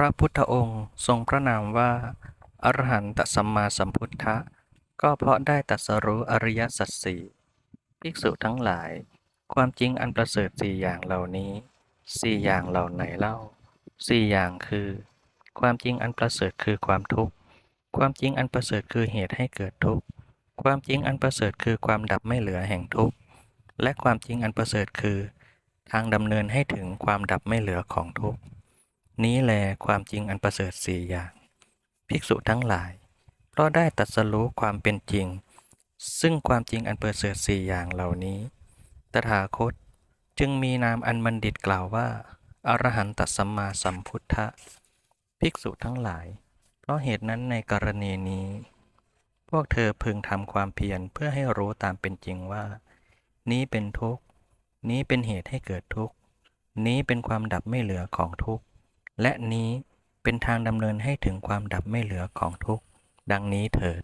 พระพุทธองค์ทรงพระนามว่า อรหันตสัมมาสัมพุทธะ ก็เพราะได้ตัสรู้อริยสัจสี่ภิกษุทั้งหลาย ความจริงอันประเสริฐสี่อย่างเหล่านี้สี่อย่างเหล่าไหนเล่าสี่อย่างคือ ความจริงอันประเสริฐคือความทุกข์ ความจริงอันประเสริฐคือเหตุให้เกิดทุกข์ ความจริงอันประเสริฐคือความดับไม่เหลือแห่งทุกข์ และความจริงอันประเสริฐคือ ทางดำเนินให้ถึงความดับไม่เหลือของทุกข์ นี้แลความจริงอันประเสริฐสี่อย่าง ภิกษุทั้งหลาย เพราะได้ตรัสรู้ความเป็นจริง ซึ่งความจริงอันประเสริฐสี่อย่างเหล่านี้ ตถาคตจึงมีนามอันบัณฑิตกล่าวว่า อรหันตสัมมาสัมพุทธะ ภิกษุทั้งหลาย เพราะเหตุนั้นในกรณีนี้ พวกเธอพึงทำความเพียรเพื่อให้รู้ตามเป็นจริงว่า นี้เป็นทุกข์ นี้เป็นเหตุให้เกิดทุกข์ นี้เป็นความดับไม่เหลือของทุกข์ และนี้เป็นทางดำเนินให้ถึงความดับไม่เหลือของทุกข์ ดังนี้เถิด